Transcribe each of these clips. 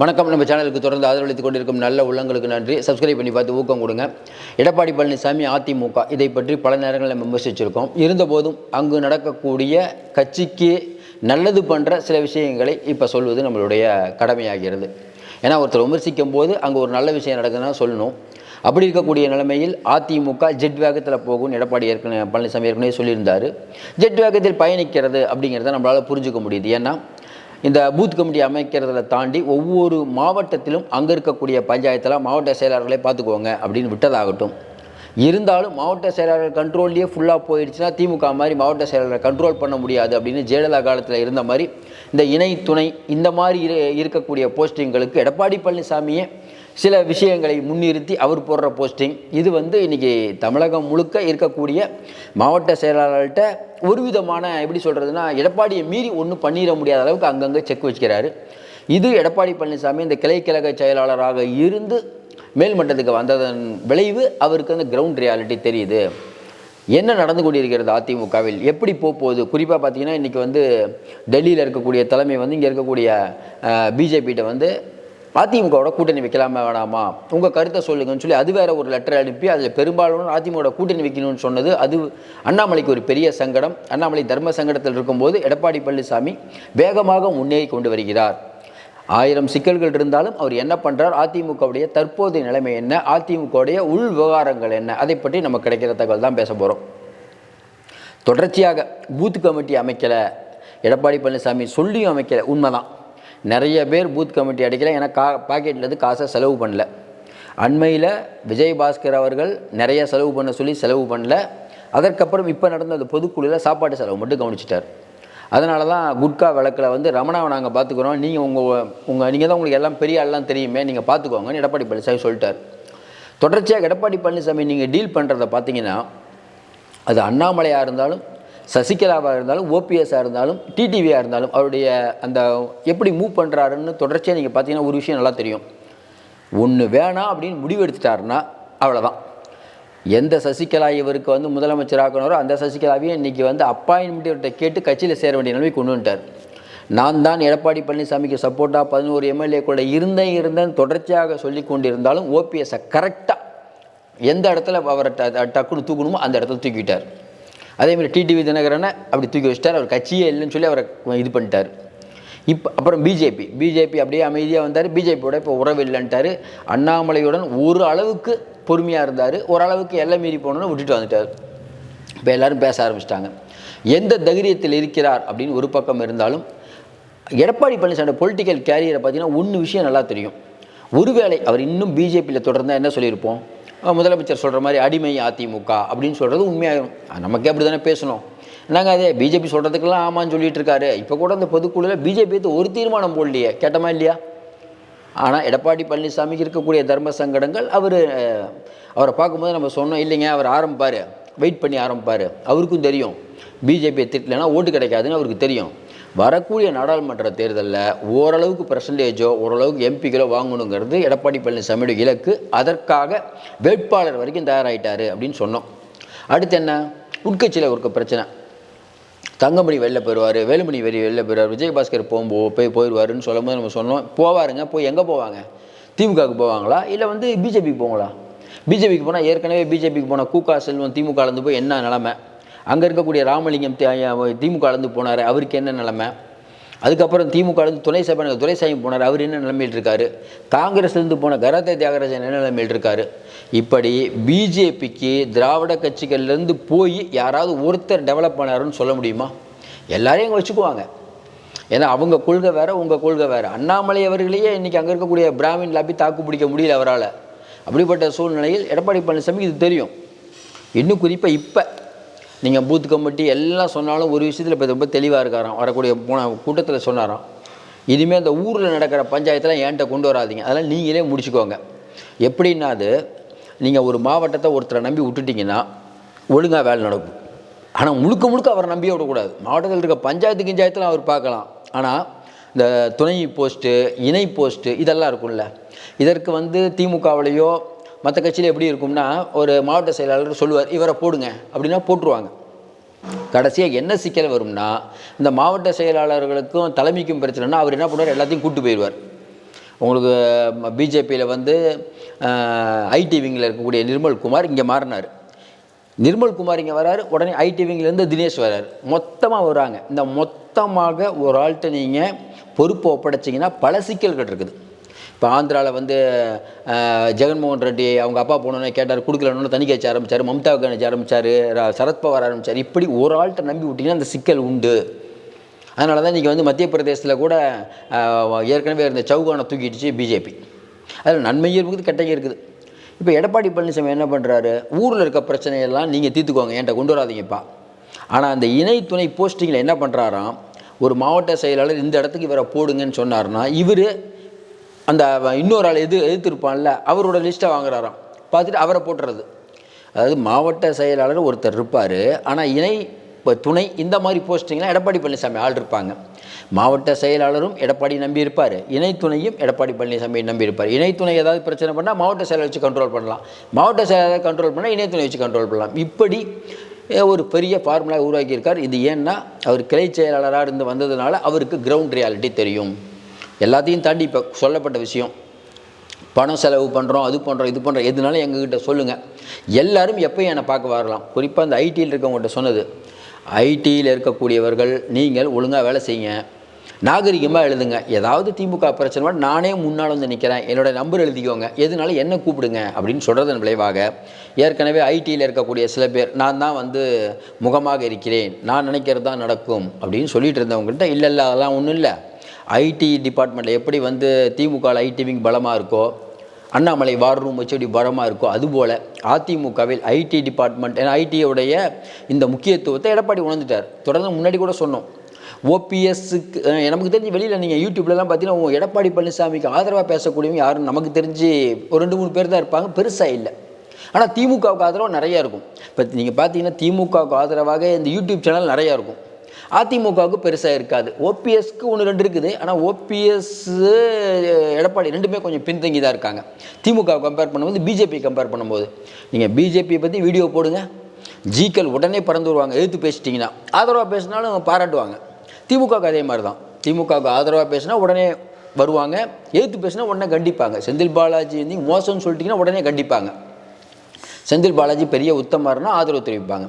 வணக்கம். நம்ம சேனலுக்கு தொடர்ந்து ஆதரவளித்துக் கொண்டிருக்கும் நல்ல உள்ளங்களுக்கு நன்றி. சப்ஸ்கிரைப் பண்ணி பார்த்து ஊக்கம் கொடுங்க. எடப்பாடி பழனிசாமி அதிமுக இதை பற்றி பல நேரங்களில் நம்ம விமர்சிச்சிருக்கோம். இருந்தபோதும் அங்கு நடக்கக்கூடிய கட்சிக்கு நல்லது பண்ணுற சில விஷயங்களை இப்போ சொல்வது நம்மளுடைய கடமையாகிறது. ஏன்னா ஒருத்தர் விமர்சிக்கும் போது அங்கே ஒரு நல்ல விஷயம் நடக்குதுன்னா சொல்லணும். அப்படி இருக்கக்கூடிய நிலைமையில் அதிமுக ஜெட் வேகத்தில் போகும் எடப்பாடி ஏற்கனவே பழனிசாமி ஏற்கனவே சொல்லியிருந்தார். ஜெட் வேகத்தில் பயணிக்கிறது அப்படிங்கிறத நம்மளால் புரிஞ்சுக்க முடியுது. ஏன்னா இந்த பூத் கமிட்டி அமைக்கிறதுல தாண்டி ஒவ்வொரு மாவட்டத்திலும் அங்கே இருக்கக்கூடிய பஞ்சாயத்தில் மாவட்ட செயலாளர்களே பார்த்துக்குவாங்க அப்படின்னு விட்டதாகட்டும். இருந்தாலும் மாவட்ட செயலாளர் கண்ட்ரோல்லையே ஃபுல்லாக போயிடுச்சுன்னா திமுக மாதிரி மாவட்ட செயலாளரை கண்ட்ரோல் பண்ண முடியாது அப்படின்னு ஜெயலலிதா காலத்தில் இருந்த மாதிரி இந்த இணை துணை இந்த மாதிரி இரு இருக்கக்கூடிய போஸ்டிங்களுக்கு எடப்பாடி பழனிசாமியே சில விஷயங்களை முன்னிறுத்தி அவர் போடுற போஸ்டிங் இது வந்து இன்றைக்கி தமிழகம் முழுக்க இருக்கக்கூடிய மாவட்ட செயலாளர்கிட்ட ஒரு விதமான எப்படி சொல்கிறதுனா எடப்பாடியை மீறி ஒன்றும் பண்ணிட முடியாத அளவுக்கு அங்கங்கே செக் வச்சுக்கிறாரு. இது எடப்பாடி பழனிசாமி இந்த கிளை கழக செயலாளராக இருந்து மேல்மட்டத்துக்கு வந்ததன் விளைவு அவருக்கு அந்த கிரவுண்ட் ரியாலிட்டி தெரியுது. என்ன நடந்து கொண்டிருக்கிறது அதிமுகவில்? எப்படி போகுது குறிப்பாக பார்த்தீங்கன்னா இன்றைக்கி வந்து டெல்லியில் இருக்கக்கூடிய தலைமை வந்து இங்கே இருக்கக்கூடிய பிஜேபிகிட்ட வந்து அதிமுகவோட கூட்டணி வைக்கலாமா வேணாமா? உங்கள் கருத்தை சொல்லுங்கன்னு சொல்லி அது வேற ஒரு லெட்டர் அனுப்பி அதில் பெரும்பாலும் அதிமுக கூட்டணி வைக்கணும்னு சொன்னது அது அண்ணாமலைக்கு ஒரு பெரிய சங்கடம். அண்ணாமலை தர்ம சங்கடத்தில் இருக்கும்போது எடப்பாடி பழனிசாமி வேகமாக முன்னேறி கொண்டு வருகிறார். ஆயிரம் சிக்கல்கள் இருந்தாலும் அவர் என்ன பண்ணுறார் அதிமுகவுடைய தற்போதைய நிலைமை என்ன? அதிமுகவுடைய உள் விவகாரங்கள் என்ன? அதை பற்றி நம்ம கிடைக்கிற தகவல் தான் பேச போகிறோம் தொடர்ச்சியாக பூத் கமிட்டி அமைக்கலை. எடப்பாடி பழனிசாமி சொல்லியும் அமைக்கலை. உண்மைதான். நிறைய பேர் பூத் கமிட்டி அடிக்கல. ஏன்னா கா பாக்கெட்லேருந்து காசை செலவு பண்ணல. அண்மையில் விஜயபாஸ்கர் அவர்கள் நிறைய செலவு பண்ண சொல்லி செலவு பண்ணல. அதற்கப்புறம் இப்போ நடந்த அந்த பொதுக்குழுவில் சாப்பாட்டு செலவு மட்டும் கவனிச்சிட்டார். அதனால தான் குட்கா விளக்கில் வந்து ரமணாவை நாங்கள் பார்த்துக்குறோம் நீங்கள் உங்கள் உங்கள் நீங்கள் தான் உங்களுக்கு எல்லாம் பெரிய ஆள்லாம் தெரியுமே. நீங்கள் பார்த்துக்கோங்கன்னு எடப்பாடி பழனிசாமி சொல்லிட்டார். தொடர்ச்சியாக எடப்பாடி பழனிசாமி நீங்கள் டீல் பண்ணுறத பார்த்தீங்கன்னா அது அண்ணாமலையாக இருந்தாலும் சசிகலாவாக இருந்தாலும் ஓபிஎஸ்ஸாக இருந்தாலும் டிடிவியாக இருந்தாலும் அவருடைய அந்த எப்படி மூவ் பண்ணுறாருன்னு தொடர்ச்சியாக நீங்கள் பார்த்தீங்கன்னா ஒரு விஷயம் நல்லா தெரியும். ஒன்று வேணாம் அப்படின்னு முடிவு எடுத்துட்டாருன்னா அவ்வளோதான் எந்த சசிகலா இவருக்கு வந்து முதலமைச்சராக்கணரோ அந்த சசிகலாவையும் இன்றைக்கி வந்து அப்பாயின்மெண்ட்டை கேட்டு கட்சியில் சேர வேண்டிய நிலைமை கொண்டு வந்துட்டார். நான் தான் எடப்பாடி பழனிசாமிக்கு சப்போர்ட்டாக பதினோரு எம்எல்ஏ கூட இருந்தேன் இருந்தேன் தொடர்ச்சியாக சொல்லி கொண்டிருந்தாலும் ஓபிஎஸ்ஸை கரெக்டாக எந்த இடத்துல அவரை டக்குன்னு தூக்கணுமோ அந்த இடத்துல தூக்கிட்டார். அதேமாதிரி டிடிவி தினகரனை அப்படி தூக்கி வச்சிட்டார். அவர் கட்சியே இல்லைன்னு சொல்லி அவரை இது பண்ணிட்டார். இப்போ அப்புறம் பிஜேபி. பிஜேபி அப்படியே அமைதியாக வந்தார். பிஜேபியோட இப்போ உறவு இல்லைன்ட்டார். அண்ணாமலையுடன் ஒரு அளவுக்கு பொறுமையாக இருந்தார். ஓரளவுக்கு எல்லை மீறி போனோன்னு விட்டுட்டு வந்துட்டார். இப்போ எல்லாரும் பேச ஆரம்பிச்சிட்டாங்க. எந்த தைரியத்தில் இருக்கிறார் அப்படின்னு ஒரு பக்கம் இருந்தாலும் எடப்பாடி பழனிசாமி பொலிட்டிக்கல் கேரியரை பார்த்தீங்கன்னா ஒன்று விஷயம் நல்லா தெரியும். ஒருவேளை அவர் இன்னும் பிஜேபியில் தொடர்ந்தால் என்ன சொல்லியிருப்போம்? முதலமைச்சர் சொல்கிற மாதிரி அடிமை அதிமுக அப்படின்னு சொல்கிறது உண்மையாகும் நமக்கே அப்படி தானே பேசணும் நாங்கள் அதே பிஜேபி சொல்கிறதுக்கெல்லாம் ஆமான்னு சொல்லிட்டு இருக்காரு. இப்போ கூட அந்த பொதுக்குழுவில் பிஜேபி ஒரு தீர்மானம் போடலையே. கேட்டமா இல்லையா? ஆனால் எடப்பாடி பழனிசாமிக்கு இருக்கக்கூடிய தர்ம சங்கடங்கள் அவர் அவரை பார்க்கும்போது நம்ம சொன்னோம் இல்லைங்க அவர் ஆரம்பிப்பார். வெயிட் பண்ணி ஆரம்பிப்பார். அவருக்கும் தெரியும். பிஜேபியை திட்டலைன்னா ஓட்டு கிடைக்காதுன்னு அவருக்கு தெரியும். வரக்கூடிய நாடாளுமன்ற தேர்தலில் ஓரளவுக்கு பர்சன்டேஜோ ஓரளவுக்கு எம்பிக்களோ வாங்கணுங்கிறது எடப்பாடி பழனிசாமியோட இலக்கு. அதற்காக வேட்பாளர் வரைக்கும் தயாராகிட்டார் அப்படின்னு சொன்னோம். அடுத்து என்ன? உட்கட்சியில் இருக்க பிரச்சனை. தங்கமணி வெளில போயிடுவார் வேலுமணி வெளி வெளில போயிடுவார் விஜயபாஸ்கர் போகும்போ போய் போயிடுவாருன்னு சொல்லும்போது நம்ம சொன்னோம். போவாருங்க போய் எங்கே போவாங்க? திமுகவுக்கு போவாங்களா? இல்லை வந்து பிஜேபிக்கு போவாங்களா? பிஜேபிக்கு போனால் ஏற்கனவே பிஜேபிக்கு போன கூகா செல்வம் திமுகலேருந்து போய் என்ன நிலமை? அங்கே இருக்கக்கூடிய ராமலிங்கம் திமுக அளந்து போனார். அவருக்கு என்ன நிலமை? அதுக்கப்புறம் திமுகலேருந்து துணை சபாநாயகர் துரைசாமி போனார். அவர் என்ன நிலைமையில் இருக்காரு? காங்கிரஸ்லேருந்து போன கரத்தை தியாகராஜன் என்ன நிலைமையில் இருக்காரு? இப்படி பிஜேபிக்கு திராவிட கட்சிகள்லேருந்து போய் யாராவது ஒருத்தர் டெவலப் பண்ணாருன்னு சொல்ல முடியுமா? எல்லாரையும் அங்கே வச்சுக்குவாங்க. ஏன்னா அவங்க கொள்கை வேற உங்கள் கொள்கை வேறு. அண்ணாமலை அவர்களையே இன்றைக்கி அங்கே இருக்கக்கூடிய பிராமின் லாபி தாக்கு பிடிக்க முடியல அவரால். அப்படிப்பட்ட சூழ்நிலையில் எடப்பாடி பழனிசாமிக்கு இது தெரியும். இன்னும் குறிப்பாக இப்போ நீங்கள் பூத் கமிட்டி எல்லாம் சொன்னாலும் ஒரு விஷயத்தில் இப்போ ரொம்ப தெளிவாக இருக்காராம். வரக்கூடிய போன கூட்டத்தில் சொன்னாராம். இனிமேல் அந்த ஊரில் நடக்கிற பஞ்சாயத்தெலாம் என்கிட்ட கொண்டு வராதீங்க. அதெல்லாம் நீங்களே முடிச்சுக்கோங்க. எப்படின்னா அது நீங்கள் ஒரு மாவட்டத்தை ஒருத்தரை நம்பி விட்டுட்டிங்கன்னா ஒழுங்காக வேலை நடக்கும். ஆனால் முழுக்க முழுக்க அவரை நம்பியே விடக்கூடாது. மாவட்டத்தில் இருக்க பஞ்சாயத்து கிஞ்சாயத்தில் அவர் பார்க்கலாம். ஆனால் இந்த துணை போஸ்ட்டு இணை போஸ்ட்டு இதெல்லாம் இருக்கும்ல. இதற்கு வந்து திமுகவிலையோ மற்ற கட்சியில் எப்படி இருக்கும்னா ஒரு மாவட்ட செயலாளர் சொல்லுவார் இவரை போடுங்க அப்படின்னா போட்டுருவாங்க. கடைசியாக என்ன சிக்கல் வரும்னா இந்த மாவட்ட செயலாளர்களுக்கும் தலைமைக்கும் பிரச்சனைனா அவர் என்ன பண்ணுவார்? எல்லாத்தையும் கூட்டு போயிடுவார். உங்களுக்கு பிஜேபியில் வந்து ஐடி விங்கில் இருக்கக்கூடிய நிர்மல் குமார் இங்கே மாறினார். நிர்மல் குமார் இங்கே வராரு உடனே ஐடி விங்கிலேருந்து தினேஷ் வராரு. மொத்தமாக வராங்க. இந்த மொத்தமாக ஒரு ஆள்கிட்ட நீங்கள் பொறுப்பை ஒப்படைச்சிங்கன்னா பல சிக்கல்கள் இருக்குது. இப்போ ஆந்திராவில் வந்து ஜெகன்மோகன் ரெட்டி அவங்க அப்பா போனோன்னே கேட்டார் கொடுக்கலன்னு தனி வச்சு ஆரம்பித்தார் மம்தா பானர்ஜி ஆரம்பித்தார் சரத்பவார் ஆரம்பித்தார் இப்படி ஒரு ஆள்கிட்ட நம்பி விட்டிங்கன்னா அந்த சிக்கல் உண்டு. அதனால தான் இன்றைக்கி வந்து மத்திய பிரதேசத்தில் கூட ஏற்கனவே இருந்த சௌகானை தூக்கிடுச்சு பிஜேபி. அதில் நன்மையும் இருக்குது கெட்டையும் இருக்குது. இப்போ எடப்பாடி பழனிசாமி என்ன பண்ணுறாரு ஊரில் இருக்க பிரச்சனையெல்லாம் நீங்கள் தீர்த்துக்கோங்க என்கிட்ட கொண்டு வராதீங்கப்பா. ஆனால் அந்த இணை துணை போஸ்டிங்கில் என்ன பண்ணுறாராம் ஒரு மாவட்ட செயலாளர் இந்த இடத்துக்கு இவரை போடுங்கன்னு சொன்னார்னா இவர் அந்த இன்னொரு ஆள் எது எதிர்த்திருப்பான்ல அவரோட லிஸ்ட்டை வாங்குறாராம். பார்த்துட்டு அவரை போட்டுறது. அதாவது மாவட்ட செயலாளர் ஒருத்தர் இருப்பார். ஆனால் இணை இப்போ துணை இந்த மாதிரி போஸ்டிங்லாம் எடப்பாடி பழனிசாமி ஆள் இருப்பாங்க. மாவட்ட செயலாளரும் எடப்பாடி நம்பி இருப்பார். இணை துணையும் எடப்பாடி பழனிசாமி நம்பி இருப்பார். இணை துணை ஏதாவது பிரச்சனை பண்ணால் மாவட்ட செயலாளர் வச்சு கண்ட்ரோல் பண்ணலாம். மாவட்ட செயலாளர் கண்ட்ரோல் பண்ணால் இணை துணை வச்சு கண்ட்ரோல் பண்ணலாம். இப்படி ஒரு பெரிய ஃபார்முலா உருவாக்கியிருக்கார். இது ஏன்னா அவர் கிளை செயலாளராக இருந்து வந்ததுனால அவருக்கு கிரவுண்ட் ரியாலிட்டி தெரியும். எல்லாத்தையும் தாண்டி இப்போ சொல்லப்பட்ட விஷயம். பணம் செலவு பண்ணுறோம் அது பண்ணுறோம் இது பண்ணுறோம் எதுனாலும் எங்ககிட்ட சொல்லுங்கள் எல்லோரும் எப்போயும் என்னை பார்க்க வரலாம். குறிப்பாக அந்த ஐடியில் இருக்கவங்ககிட்ட சொன்னது. ஐடியில் இருக்கக்கூடியவர்கள் நீங்கள் ஒழுங்காக வேலை செய்யுங்க. நாகரிகமாக எழுதுங்க. ஏதாவது திமுக பிரச்சனை நானே முன்னால் வந்து நிற்கிறேன் என்னோட நம்பர் எழுதிக்கோங்க. எதுனால என்ன கூப்பிடுங்க அப்படின்னு சொல்கிறதன் விளைவாக ஏற்கனவே ஐடியில் இருக்கக்கூடிய சில பேர் நான் தான் வந்து முகமாக இருக்கிறேன். நான் நினைக்கிறது தான் நடக்கும். அப்படின்னு சொல்லிட்டு இருந்தவங்கள்ட்ட இல்லை இல்லை அதெல்லாம் ஒன்றும் இல்லை. ஐடி டிபார்ட்மெண்ட்டில் எப்படி வந்து திமுகவில் ஐடி விங் பலமாக இருக்கோ அண்ணாமலை வார் ரூம் வச்சு எப்படி பலமாக இருக்கோ அதுபோல் அதிமுகவில் ஐடி டிபார்ட்மெண்ட் ஏன்னா ஐடியோடைய இந்த முக்கியத்துவத்தை எடப்பாடி உணர்ந்துட்டார். தொடர்ந்து முன்னாடி கூட சொன்னோம். ஓபிஎஸ்க்கு நமக்கு தெரிஞ்சு வெளியில் நீங்கள் யூடியூப்லலாம் பார்த்தீங்கன்னா எடப்பாடி பழனிசாமிக்கு ஆதரவாக பேசக்கூடியவங்க யாரும் நமக்கு தெரிஞ்சு ஒரு ரெண்டு மூணு பேர் தான் இருப்பாங்க. பெருசாக இல்லை. ஆனால் திமுகவுக்கு ஆதரவாக நிறையா இருக்கும். இப்போ நீங்கள் பார்த்தீங்கன்னா திமுகவுக்கு ஆதரவாக இந்த யூடியூப் சேனல் நிறையா இருக்கும். அதிமுகவுக்கு பெருசாக இருக்காது. ஓபிஎஸ்க்கு ஒன்று ரெண்டு இருக்குது. ஆனால் ஓபிஎஸ் எடப்பாடி ரெண்டுமே கொஞ்சம் பின்தங்கி தான் இருக்காங்க. திமுக கம்பேர் பண்ணும்போது பிஜேபி கம்பேர் பண்ணும்போது. நீங்கள் பிஜேபியை பற்றி வீடியோ போடுங்க. ஜிக்கள் உடனே பறந்து வருவாங்க. எதிர்த்து பேசிட்டிங்கன்னா ஆதரவாக பேசினாலும் அவங்க பாராட்டுவாங்க. திமுகவுக்கு அதே மாதிரி தான் திமுகவுக்கு ஆதரவாக பேசினா உடனே வருவாங்க. எதிர்த்து பேசினா உடனே கண்டிப்பாங்க. செந்தில் பாலாஜி வந்து மோசம்னு சொல்லிட்டிங்கன்னா உடனே கண்டிப்பாங்க. செந்தில் பாலாஜி பெரிய உத்தமாருன்னா ஆதரவு தெரிவிப்பாங்க.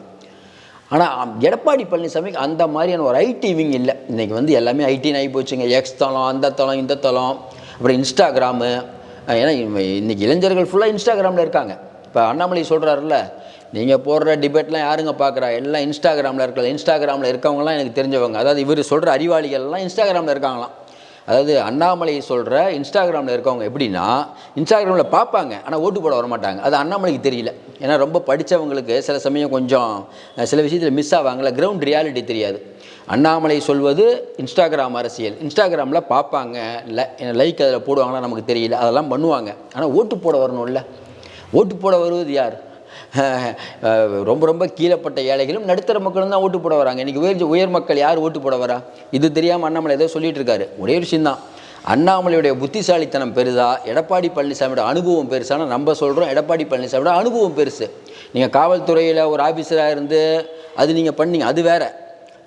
ஆனால் எடப்பாடி பழனிசாமிக்கு அந்த மாதிரியான ஒரு ஐடி விங் இல்லை. இன்றைக்கி வந்து எல்லாமே ஐடின்னு ஆகி போச்சுங்க. எக்ஸ் தளம் அந்த தளம் இந்த தளம் அப்புறம் இன்ஸ்டாகிராமு ஏன்னா இன்றைக்கி இளைஞர்கள் ஃபுல்லாக இன்ஸ்டாகிராமில் இருக்காங்க. இப்போ அண்ணாமலை சொல்கிறாருல்ல நீங்கள் போடுற டிபேட்லாம் யாருங்க பார்க்குறா எல்லாம் இன்ஸ்டாகிராமில் இருக்கல. இன்ஸ்டாகிராமில் இருக்கவங்களாம் எனக்கு தெரிஞ்சவங்க. அதாவது இவர் சொல்கிற அறிவாளிகள்லாம் இன்ஸ்டாகிராமில் இருக்காங்களாம். அதாவது அண்ணாமலை சொல்கிற இன்ஸ்டாகிராமில் இருக்கவங்க எப்படின்னா இன்ஸ்டாகிராமில் பார்ப்பாங்க ஆனால் ஓட்டு போட வர மாட்டாங்க அது அண்ணாமலைக்கு தெரியல. ஏன்னா ரொம்ப படித்தவங்களுக்கு சில சமயம் கொஞ்சம் சில விஷயத்தில் மிஸ் ஆவாங்கல்ல கிரவுண்ட் ரியாலிட்டி தெரியாது. அண்ணாமலை சொல்வது இன்ஸ்டாகிராம் அரசியல். இன்ஸ்டாகிராமில் பார்ப்பாங்க லைக் அதில் போடுவாங்களா நமக்கு தெரியல. அதெல்லாம் பண்ணுவாங்க. ஆனால் ஓட்டு போட வரணும்ல. ஓட்டு போட வருவது யார்? ரொம்ப ரொம்ப கீழப்பட்ட ஏழைகளும் நடுத்தர மக்களும் தான் ஓட்டு போட வராங்க. இன்றைக்கி உயர் உயர் மக்கள் யார் ஓட்டு போட வரா? இது தெரியாமல் அண்ணாமலை ஏதோ சொல்லிட்டு இருக்காரு. ஒரே விஷயம் தான். அண்ணாமலையுடைய புத்திசாலித்தனம் பெருதா? எடப்பாடி பழனிசாமியோட அனுபவம் பெருசானா? நம்ம சொல்கிறோம் எடப்பாடி பழனிசாமியோட அனுபவம் பெருசு. நீங்கள் காவல்துறையில் ஒரு ஆஃபீஸராக இருந்து அது நீங்கள் பண்ணீங்க அது வேற.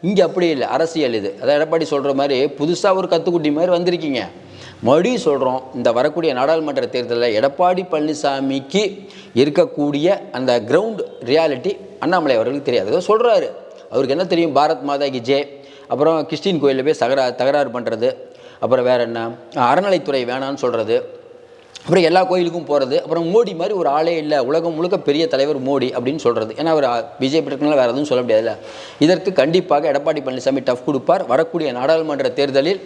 இங்கே அப்படி இல்லை. அரசியல் இது. அதான் எடப்பாடி சொல்கிற மாதிரி புதுசாக ஒரு கத்துக்குட்டி மாதிரி வந்திருக்கீங்க. மறுபடியும் சொல்கிறோம் இந்த வரக்கூடிய நாடாளுமன்ற தேர்தலில் எடப்பாடி பழனிசாமிக்கு இருக்கக்கூடிய அந்த கிரவுண்ட் ரியாலிட்டி அண்ணாமலை அவர்களுக்கு தெரியாது. ஏதோ சொல்கிறாரு அவருக்கு என்ன தெரியும்? பாரத் மாதா கி அப்புறம் கிறிஸ்டின் கோயிலில் போய் தகரா தகராறு பண்ணுறது அப்புறம் வேறு என்ன? அறநிலைத்துறை வேணான்னு சொல்கிறது அப்புறம் எல்லா கோயிலுக்கும் போகிறது அப்புறம் மோடி மாதிரி ஒரு ஆளே இல்லை. உலகம் முழுக்க பெரிய தலைவர் மோடி அப்படின்னு சொல்கிறது ஏன்னா அவர் பிஜேபி இருக்கனால வேறு எதுவும் சொல்ல முடியாதுல்ல. இதற்கு கண்டிப்பாக எடப்பாடி பழனிசாமி டஃப் கொடுப்பார். வரக்கூடிய நாடாளுமன்ற தேர்தலில்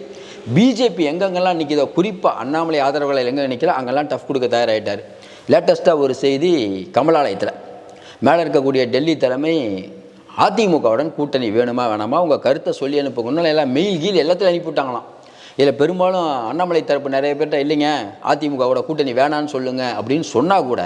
பிஜேபி எங்கெங்கெல்லாம் நிற்கிதோ குறிப்பாக அண்ணாமலை ஆதரவாளர் எங்கே நிற்கிறோ அங்கெல்லாம் டஃப் கொடுக்க தயாராகிட்டார் லேட்டஸ்ட்டாக ஒரு செய்தி கமலாலயத்தில். மேலே இருக்கக்கூடிய டெல்லி தலைமை அதிமுகவுடன் கூட்டணி வேணுமா வேணாமா உங்கள் கருத்தை சொல்லி அனுப்புங்கன்னு எல்லாம் மெயில் கீழ் எல்லாத்தையும் அனுப்பிவிட்டாங்களாம் இதில் பெரும்பாலும் அண்ணாமலை தரப்பு நிறைய பேர்கிட்ட இல்லைங்க அதிமுகவோட கூட்டணி வேணான்னு சொல்லுங்க அப்படின்னு சொன்னால் கூட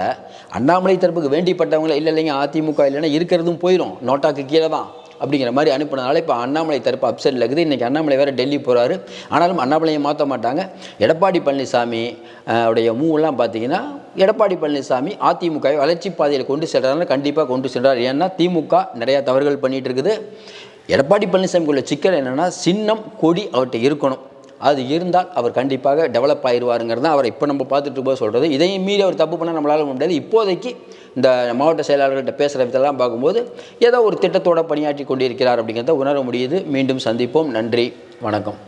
அண்ணாமலை தரப்புக்கு வேண்டிப்பட்டவங்கள இல்லை இல்லைங்க அதிமுக இல்லைன்னா இருக்கிறதும் போயிடும் நோட்டாக்கு கீழே தான் அப்படிங்கிற மாதிரி அனுப்புனதால இப்போ அண்ணாமலை தரப்பு அப்செட்டில் இருக்குது. இன்றைக்கி அண்ணாமலை வேறு டெல்லி போகிறாரு ஆனாலும் அண்ணாமலையை மாற்ற மாட்டாங்க. எடப்பாடி பழனிசாமி உடைய மூவெல்லாம் பார்த்தீங்கன்னா எடப்பாடி பழனிசாமி அதிமுகவை வளர்ச்சி பாதையில் கொண்டு செல்றாருன்னு கண்டிப்பாக கொண்டு செல்கிறார் ஏன்னா திமுக நிறையா தவறுகள் பண்ணிகிட்டு இருக்குது. எடப்பாடி பழனிசாமிக்குள்ள சிக்கல் என்னென்னா சின்னம் கொடி அவர்கிட்ட இருக்கணும். அது இருந்தால் அவர் கண்டிப்பாக டெவலப் ஆயிடுவாருங்கிறது தான் அவர் இப்போ நம்ம பார்த்துட்டு போய் சொல்கிறது இதையும் மீறி அவர் தப்பு பண்ணால் நம்மளால முடியாது. இப்போதைக்கு இந்த மாவட்ட செயலாளர்கிட்ட பேசுகிற விதத்தெல்லாம் பார்க்கும்போது ஏதோ ஒரு திட்டத்தோட பணியாற்றி கொண்டிருக்கிறார் அப்படிங்கிறத உணர முடியுது. மீண்டும் சந்திப்போம். நன்றி. வணக்கம்.